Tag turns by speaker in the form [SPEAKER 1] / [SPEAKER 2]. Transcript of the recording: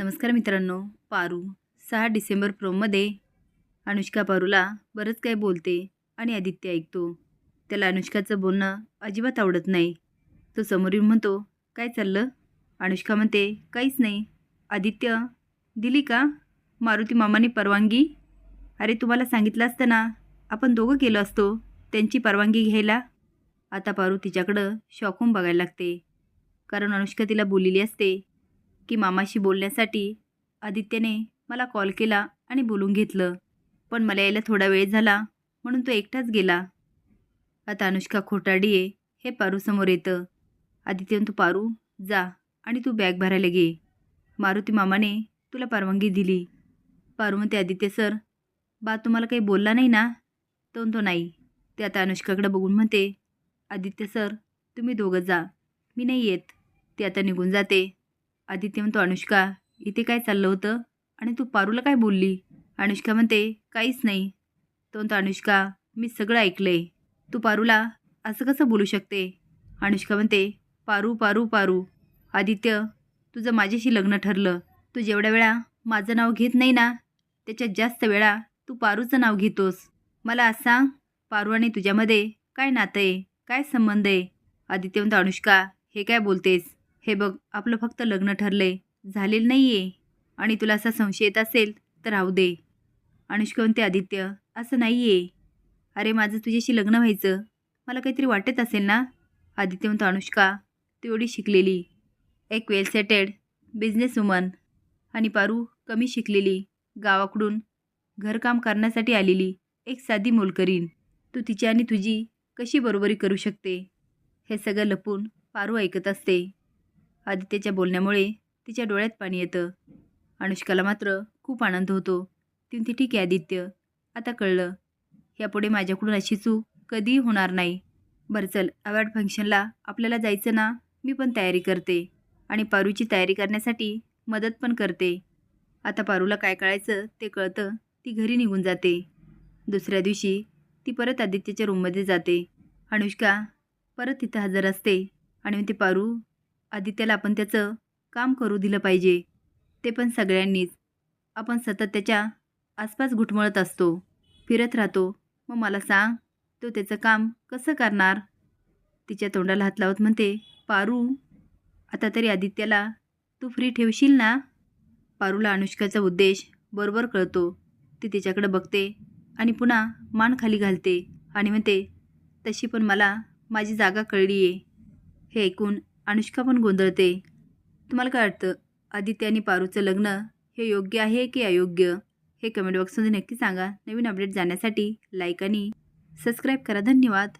[SPEAKER 1] नमस्कार मित्रांनो पारू. सहा डिसेंबर प्रोमध्ये अनुष्का पारूला बरंच काही बोलते आणि आदित्य ऐकतो. त्याला अनुष्काचं बोलणं अजिबात आवडत नाही. तो समोर येऊन म्हणतो काय चाललं? अनुष्का म्हणते काहीच नाही. आदित्य दिली का? मारुती मामाने परवानगी? अरे तुम्हाला सांगितलं असतं ना आपण दोघं गेलो असतो त्यांची परवानगी घ्यायला. आता पारू तिच्याकडं शॉकून बघायला लागते. कारण अनुष्का तिला बोललेली असते की मामाशी बोलण्यासाठी आदित्यने मला कॉल केला आणि बोलून घेतलं. पण मला यायला थोडा वेळ झाला म्हणून तो एकटाच गेला. आता अनुष्का खोटाडी आहे हे पारूसमोर येतं. आदित्य म्हणतो पारू जा आणि तू बॅग भरायला घे. मारुती मामाने तुला परवानगी दिली. पारू म्हणते आदित्य सर बा तुम्हाला काही बोलला नाही ना? तो म्हणतो नाही. ते आता अनुष्काकडे बघून म्हणते आदित्य सर तुम्ही दोघं जा. मी नाही येत. ते आता निघून जाते. आदित्य म्हणतो अनुष्का इथे काय चाललं होतं? आणि तू पारूला काय बोलली? अनुष्का म्हणते काहीच नाही. तो म्हणतो अनुष्का मी सगळं ऐकलंय. तू पारूला असं कसं बोलू शकते? अनुष्का म्हणते पारू पारू पारू. आदित्य तुझं माझ्याशी लग्न ठरलं. तू जेवढ्या वेळा माझं नाव घेत नाही ना त्याच्यात जास्त वेळा तू पारूचं नाव घेतोस. मला आज सांग पारू आणि तुझ्यामध्ये काय नातं आहे? काय संबंध आहे? आदित्य म्हणतो अनुष्का हे काय बोलतेस? हे बघ आपलं फक्त लग्न ठरलंय झालेलं नाही आहे आणि तुला असा संशय येत असेल तर राहू दे. अनुष्का आदित्य असं नाही आहे अरे माझं तुझ्याशी लग्न व्हायचं. मला काहीतरी वाटत असेल ना? आदित्य म्हणतो अनुष्का तू एवढी शिकलेली. एक वेल सेटेड बिझनेस वुमन आणि पारू कमी शिकलेली. गावाकडून घरकाम करण्यासाठी आलेली. एक साधी मोलकरीन तू तिची आणि तुझी कशी बरोबरी करू शकते? हे सगळं लपून पारू ऐकत असते. आदित्यच्या बोलण्यामुळे तिच्या डोळ्यात पाणी येतं. अनुष्काला मात्र खूप आनंद होतो. ती म्हणते ठीक आहे आदित्य आता कळलं. यापुढे माझ्याकडून अशी चूक कधीही होणार नाही. बरं चल अवॉर्ड फंक्शनला आपल्याला जायचं ना मी पण तयारी करते आणि पारूची तयारी करण्यासाठी मदत पण करते. आता पारूला काय कळायचं ते कळतं ती घरी निघून जाते. दुसऱ्या दिवशी ती परत आदित्यच्या रूममध्ये जाते. अनुष्का परत तिथं हजर असते आणि ते पारू आदित्याला आपण त्याचं काम करू दिलं पाहिजे. ते पण सगळ्यांनीच. आपण सतत त्याच्या आसपास घुटमळत असतो. फिरत राहतो. मग मला सांग तो त्याचं काम कसं करणार? तिच्या तोंडाला हात लावत म्हणते पारू आता तरी आदित्याला तू फ्री ठेवशील ना? पारूला अनुष्काचा उद्देश बरोबर कळतो. ती तिच्याकडे बघते आणि पुन्हा मान खाली घालते आणि म्हणते तशी पण मला माझी जागा कळली आहे हे ऐकून अनुष्का पण गोंधळते. तुम्हाला काय वाटतं? आदित्य आणि पारूचं लग्न हे योग्य आहे की अयोग्य? हे कमेंट बॉक्समध्ये नक्की सांगा. नवीन अपडेट जाण्यासाठी लाईक आणि सबस्क्राईब करा. धन्यवाद.